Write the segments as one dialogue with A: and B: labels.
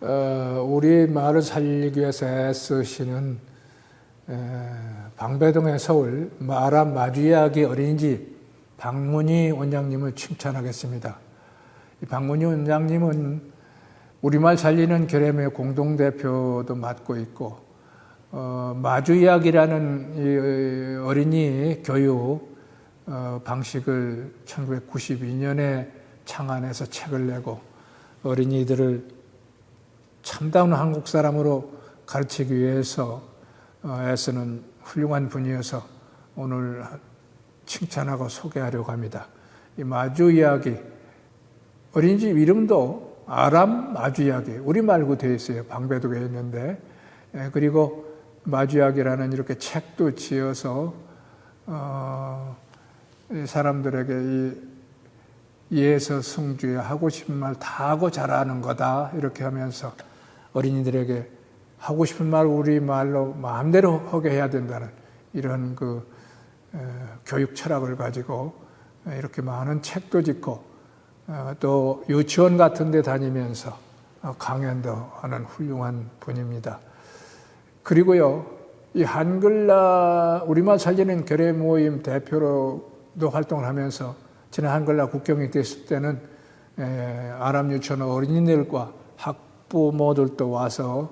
A: 어, 우리 마을을 살리기 위해서 애쓰시는 에, 방배동의 서울 마람 마주이야기 어린이집 박문희 원장님을 칭찬하겠습니다. 이 박문희 원장님은 우리말 살리는 결의의 공동대표도 맡고 있고 어, 마주이야기라는 이 어린이 교육 어, 방식을 1992년에 창안해서 책을 내고 어린이들을 참다운 한국 사람으로 가르치기 위해서 어, 애쓰는 훌륭한 분이어서 오늘 칭찬하고 소개하려고 합니다. 이 마주 이야기 어린이집 이름도 아람 마주 이야기 우리 말고 되어 있어요. 방배동에 있는데 예, 그리고 마주 이야기라는 이렇게 책도 지어서 어, 이 사람들에게 이 예서 성주에 하고 싶은 말 다 하고 자라는 거다 이렇게 하면서 어린이들에게 하고 싶은 말 우리 말로 마음대로 하게 해야 된다는 이런 그 에, 교육 철학을 가지고 이렇게 많은 책도 짓고 어, 또 유치원 같은 데 다니면서 어, 강연도 하는 훌륭한 분입니다. 그리고요, 이 한글나 우리말 살리는 결의 모임 대표로도 활동을 하면서 지난 한글나 국경이 됐을 때는 에, 아랍 유치원 어린이들과 학 부모들도 와서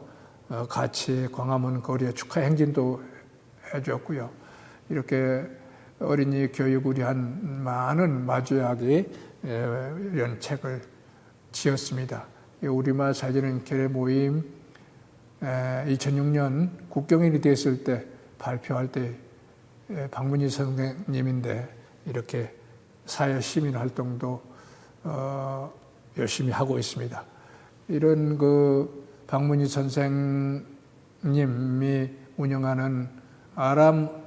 A: 어, 같이 광화문 거리에 축하 행진도 해줬고요. 이렇게 어린이 교육을 위한 많은 마주야기 이런 책을 지었습니다. 이 우리말 살리는 결의 모임 2006년 국경일이 됐을 때 발표할 때 박문희 선생님인데 이렇게 사회 시민 활동도 어, 열심히 하고 있습니다. 이런 그 박문희 선생님이 운영하는 아람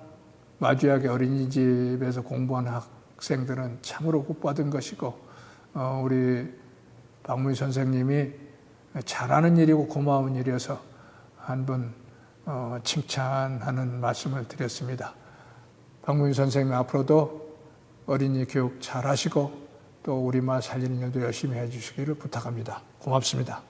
A: 마주야기 어린이집에서 공부한 학생들은 참으로 복받은 것이고 어, 우리 박문희 선생님이 잘하는 일이고 고마운 일이어서 한번 어, 칭찬하는 말씀을 드렸습니다. 박문희 선생님 앞으로도 어린이 교육 잘하시고 또 우리말 살리는 일도 열심히 해주시기를 부탁합니다. 고맙습니다.